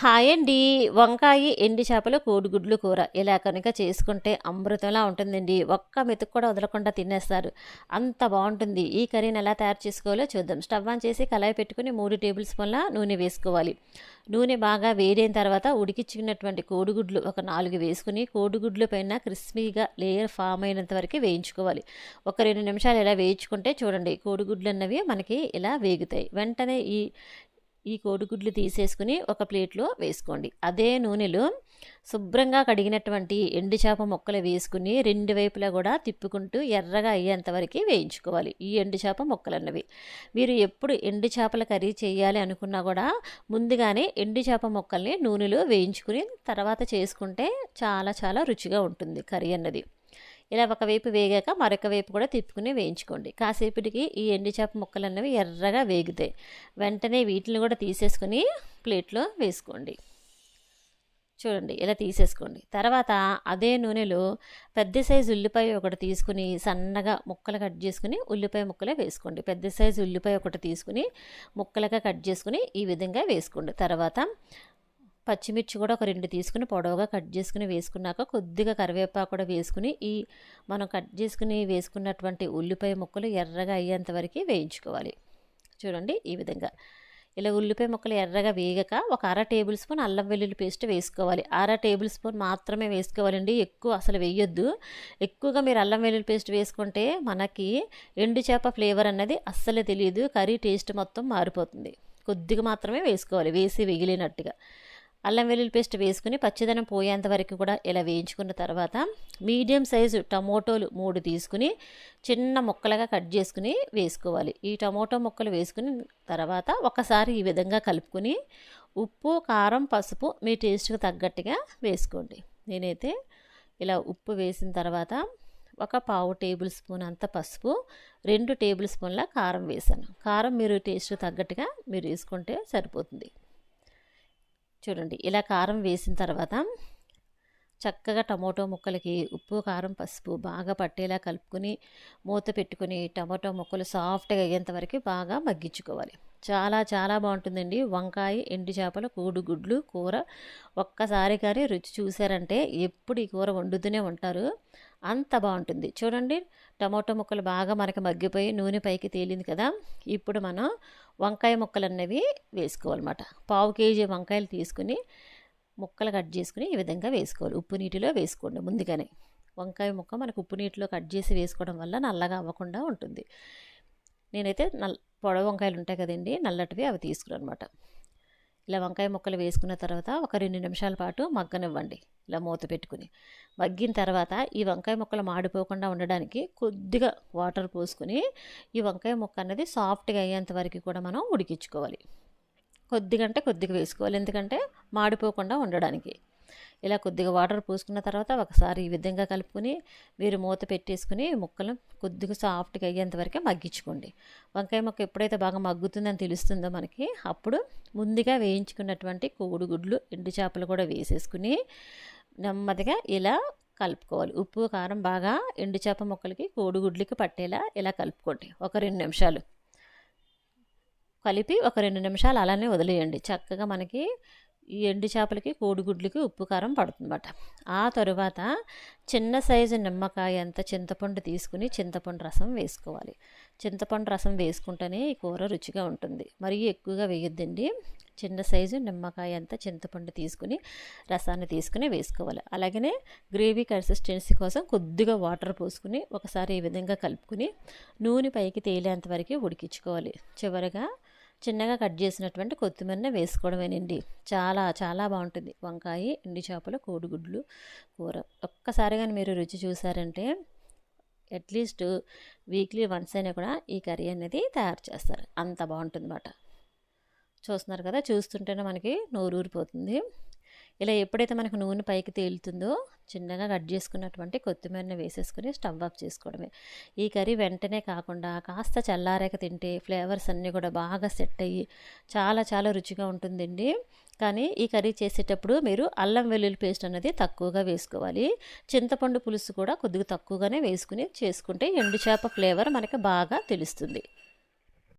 Hi అండి. వంకాయ ఎండి చేపలు కోడిగుడ్లు కూర. ఇలా కనుక చేసుకుంటే అమృతంలా ఉంటుందండి. ఒక్క మెతుకు కూడా వదలకుండా తినేస్తారు. అంత బాగుంటుంది. ఈ కర్రీని ఎలా తయారు చేసుకోవాలో చూద్దాం. స్టవ్ ఆన్ చేసి కళాయి పెట్టుకుని మూడు టేబుల్ స్పూన్ల నూనె వేసుకోవాలి. నూనె బాగా వేడైన తర్వాత ఉడికించుకున్నటువంటి కోడిగుడ్లు ఒక నాలుగు వేసుకుని కోడిగుడ్ల పైన క్రిస్పీగా లేయర్ ఫామ్ అయినంత వరకు వేయించుకోవాలి. ఒక రెండు నిమిషాలు ఇలా వేయించుకుంటే చూడండి కోడిగుడ్లు అన్నవి మనకి ఇలా వేగుతాయి. వెంటనే ఈ ఈ కోడిగుడ్లు తీసేసుకుని ఒక ప్లేట్లో వేసుకోండి. అదే నూనెలో శుభ్రంగా కడిగినటువంటి ఎండు చేప ముక్కలు వేసుకుని రెండు వైపులా కూడా తిప్పుకుంటూ ఎర్రగా అయ్యేంత వరకు వేయించుకోవాలి. ఈ ఎండు చేప ముక్కలు అన్నవి మీరు ఎప్పుడు ఎండు చేపల కర్రీ చేయాలి అనుకున్నా కూడా ముందుగానే ఎండు చేప ముక్కల్ని నూనెలో వేయించుకుని తర్వాత చేసుకుంటే చాలా చాలా రుచిగా ఉంటుంది కర్రీ అన్నది. ఇలా ఒకవైపు వేగాక మరొక వైపు కూడా తిప్పుకుని వేయించుకోండి. కాసేపటికి ఈ ఎండు చేప ముక్కలు అన్నవి ఎర్రగా వేగుతాయి. వెంటనే వీటిని కూడా తీసేసుకొని ప్లేట్లో వేసుకోండి. చూడండి ఇలా తీసేసుకోండి. తర్వాత అదే నూనెలో పెద్ద సైజు ఉల్లిపాయ ఒకటి తీసుకుని సన్నగా ముక్కలు కట్ చేసుకుని ఉల్లిపాయ ముక్కలే వేసుకోండి. పెద్ద సైజు ఉల్లిపాయ ఒకటి తీసుకుని ముక్కలుగా కట్ చేసుకుని ఈ విధంగా వేసుకోండి. తర్వాత పచ్చిమిర్చి కూడా ఒక రెండు తీసుకుని పొడవుగా కట్ చేసుకుని వేసుకున్నాక కొద్దిగా కరివేపాకు కూడా వేసుకుని ఈ మనం కట్ చేసుకుని వేసుకున్నటువంటి ఉల్లిపాయ ముక్కలు ఎర్రగా అయ్యేంత వరకు వేయించుకోవాలి. చూడండి ఈ విధంగా. ఇలా ఉల్లిపాయ ముక్కలు ఎర్రగా వేగక ఒక అర టేబుల్ స్పూన్ అల్లం వెల్లుల్లి పేస్ట్ వేసుకోవాలి. అర టేబుల్ స్పూన్ మాత్రమే వేసుకోవాలండి. ఎక్కువ అసలు వేయొద్దు. ఎక్కువగా మీరు అల్లం వెల్లుల్లి పేస్ట్ వేసుకుంటే మనకి ఎండు చేప ఫ్లేవర్ అన్నది అస్సలే తెలియదు. కర్రీ టేస్ట్ మొత్తం మారిపోతుంది. కొద్దిగా మాత్రమే వేసుకోవాలి. వేసి వేయలేనట్టుగా. అల్లం వెల్లుల్లి పేస్ట్ వేసుకుని పచ్చిదనం పోయేంత వరకు కూడా ఇలా వేయించుకున్న తర్వాత మీడియం సైజు టమోటోలు మూడు తీసుకుని చిన్న ముక్కలుగా కట్ చేసుకుని వేసుకోవాలి. ఈ టమోటో ముక్కలు వేసుకుని తర్వాత ఒకసారి ఈ విధంగా కలుపుకొని ఉప్పు కారం పసుపు మీ టేస్ట్కి తగ్గట్టుగా వేసుకోండి. నేనైతే ఇలా ఉప్పు వేసిన తర్వాత ఒక పావు టేబుల్ స్పూన్ అంత పసుపు రెండు టేబుల్ స్పూన్ల కారం వేసాను. కారం మీరు టేస్ట్ తగ్గట్టుగా మీరు వేసుకుంటే సరిపోతుంది. చూడండి. ఇలా కారం వేసిన తర్వాత చక్కగా టమోటో ముక్కలకి ఉప్పు కారం పసుపు బాగా పట్టేలా కలుపుకొని మూత పెట్టుకొని టమాటో ముక్కలు సాఫ్ట్గా అయ్యేంత వరకు బాగా మగ్గించుకోవాలి. చాలా చాలా బాగుంటుందండి. వంకాయ ఎండు చేపలు కోడిగుడ్లు కూర ఒక్కసారి కానీ రుచి చూసారంటే ఎప్పుడు ఈ కూర వండుతూనే ఉంటారు. అంత బాగుంటుంది. చూడండి టమాటో ముక్కలు బాగా మనకి మగ్గిపోయి నూనె పైకి తేలింది కదా. ఇప్పుడు మనం వంకాయ ముక్కలు అన్నవి వేసుకోవాలన్నమాట. పావు కేజీ వంకాయలు తీసుకుని ముక్కలు కట్ చేసుకుని ఈ విధంగా వేసుకోవాలి. ఉప్పు నీటిలో వేసుకోండి ముందుగానే. వంకాయ ముక్క మనకు ఉప్పు నీటిలో కట్ చేసి వేసుకోవడం వల్ల నల్లగా అవ్వకుండా ఉంటుంది. నేనైతే నల్ పొడవ వంకాయలు ఉంటాయి కదండి నల్లటివి అవి తీసుకున్నాను అనమాట ఇలా వంకాయ ముక్కలు వేసుకున్న తర్వాత ఒక రెండు నిమిషాల పాటు మగ్గనివ్వండి. ఇలా మూత పెట్టుకుని. మగ్గిన తర్వాత ఈ వంకాయ ముక్కలు మాడిపోకుండా ఉండడానికి కొద్దిగా వాటర్ పోసుకుని ఈ వంకాయ ముక్క అనేది సాఫ్ట్గా అయ్యేంత వరకు కూడా మనం ఉడికించుకోవాలి. కొద్దిగంటే కొద్దిగా వేసుకోవాలి. ఎందుకంటే మాడిపోకుండా ఉండడానికి. ఇలా కొద్దిగా వాటర్ పోసుకున్న తర్వాత ఒకసారి ఈ విధంగా కలుపుకొని మీరు మూత పెట్టేసుకుని ముక్కలు కొద్దిగా సాఫ్ట్గా అయ్యేంత వరకే మగ్గించుకోండి. వంకాయ మొక్క ఎప్పుడైతే బాగా మగ్గుతుందని తెలుస్తుందో మనకి అప్పుడు ముందుగా వేయించుకున్నటువంటి కోడిగుడ్లు ఎండు చేపలు కూడా వేసేసుకుని నెమ్మదిగా ఇలా కలుపుకోవాలి. ఉప్పు కారం బాగా ఎండు చేప ముక్కలకి కోడిగుడ్లకి పట్టేలా ఇలా కలుపుకోండి. ఒక రెండు నిమిషాలు. కలిపి ఒక రెండు నిమిషాలు అలానే వదిలేయండి. చక్కగా మనకి ఈ ఎండు చేపలకి కోడిగుడ్లకి ఉప్పు కారం పడుతుందన్నమాట. ఆ తరువాత చిన్న సైజు నిమ్మకాయ అంత చింతపండు తీసుకుని చింతపండు రసం వేసుకోవాలి. చింతపండు రసం వేసుకుంటేనే ఈ కూర రుచిగా ఉంటుంది. మరీ ఎక్కువగా వేయొద్దండి. చిన్న సైజు నిమ్మకాయ అంత చింతపండు తీసుకుని రసాన్ని తీసుకుని వేసుకోవాలి. అలాగనే గ్రేవీ కన్సిస్టెన్సీ కోసం కొద్దిగా వాటర్ పోసుకుని ఒకసారి ఈ విధంగా కలుపుకుని నూనె పైకి తేలేంత వరకు ఉడికించుకోవాలి. చివరిగా చిన్నగా కట్ చేసినటువంటి కొత్తిమీరని వేసుకోవడమేనండి. చాలా చాలా బాగుంటుంది. వంకాయ ఎండి చేపలు కోడిగుడ్లు కూర. ఒక్కసారి కానీ మీరు రుచి చూసారంటే అట్లీస్ట్ వీక్లీ వన్స్ అయినా కూడా ఈ కర్రీ అనేది తయారు చేస్తారు. అంత బాగుంటుంది అన్నమాట చూస్తున్నారు కదా చూస్తుంటేనే మనకి నోరు ఊరిపోతుంది ఇలా ఎప్పుడైతే మనకు నూనె పైకి తేలుతుందో చిన్నగా కట్ చేసుకున్నటువంటి కొత్తిమీరని వేసేసుకుని స్టవ్ ఆఫ్ చేసుకోవడమే. ఈ కర్రీ వెంటనే కాకుండా కాస్త చల్లారాక తింటే ఫ్లేవర్స్ అన్నీ కూడా బాగా సెట్ అయ్యి చాలా చాలా రుచిగా ఉంటుందండి. కానీ ఈ కర్రీ చేసేటప్పుడు మీరు అల్లం వెల్లుల్లి పేస్ట్ అనేది తక్కువగా వేసుకోవాలి. చింతపండు పులుసు కూడా కొద్దిగా తక్కువగానే వేసుకుని చేసుకుంటే ఎండు చేప ఫ్లేవర్ మనకి బాగా తెలుస్తుంది.